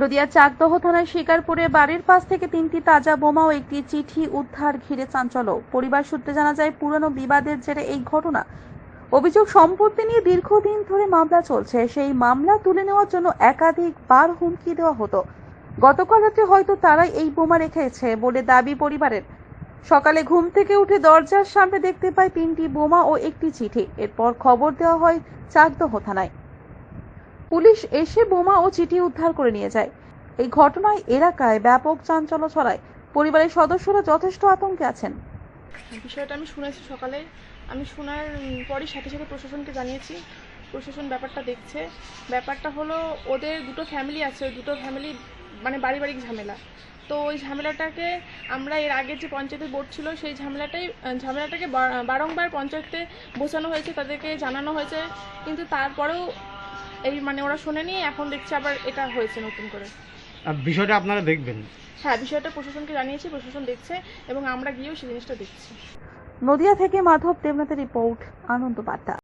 নদিয়ার চাকদহ থানার শিকারপুরে বাড়ির পাশ থেকে তিনটি তাজা বোমা ও একটি চিঠি উদ্ধার ঘিরে চাঞ্চল্য। পরিবার সূত্রে জানা যায়, পুরনো বিবাদের জেরে এই ঘটনা। অভিযোগ, সম্পত্তি নিয়ে দীর্ঘদিন ধরে মামলা চলছে। সেই মামলা তুলে নেওয়ার জন্য একাধিকবার হুমকি দেওয়া হতো। গতকাল রাতে হয়তো তারাই এই বোমা রেখেছে বলে দাবি পরিবারের। সকালে ঘুম থেকে উঠে দরজার সামনে দেখতে পায় তিনটি বোমা ও একটি চিঠি। এরপর খবর দেওয়া হয় চাকদহ থানায়। পুলিশ এসে বোমা ও চিঠি উদ্ধার করে নিয়ে যায়। এই ঘটনায় এলাকায় ব্যাপক চাঞ্চল্য ছড়ায়। পরিবারের সদস্যরা যথেষ্ট আতঙ্কে আছেন। বিষয়টা আমি শুনেছি সকালে। আমি শোনার পরই সাথে সাথে প্রশাসনকে জানিয়েছি। প্রশাসন ব্যাপারটা দেখছে। ব্যাপারটা হলো, ওদের দুটো ফ্যামিলি আছে। ওই দুটো ফ্যামিলি মানে পারিবারিক ঝামেলা। তো ওই ঝামেলাটাকে আমরা এর আগে যে পঞ্চায়েতের বোর্ড ছিল, সেই ঝামেলাটাই, ঝামেলাটাকে বারংবার পঞ্চায়েতে বোঝানো হয়েছে, তাদেরকে জানানো হয়েছে। কিন্তু তারপরেও এই মানে ওরা শোনেনি এখন দেখছি আবার এটা হয়েছে নতুন করে। বিষয়টা আপনারা দেখবেন। হ্যাঁ বিষয়টা প্রশাসনকে জানিয়েছি প্রশাসন দেখছে এবং আমরা গিয়েও সেই জিনিসটা দেখছি। নদিয়া থেকে মাধব দেবনাথের রিপোর্ট আনন্দ বার্তা।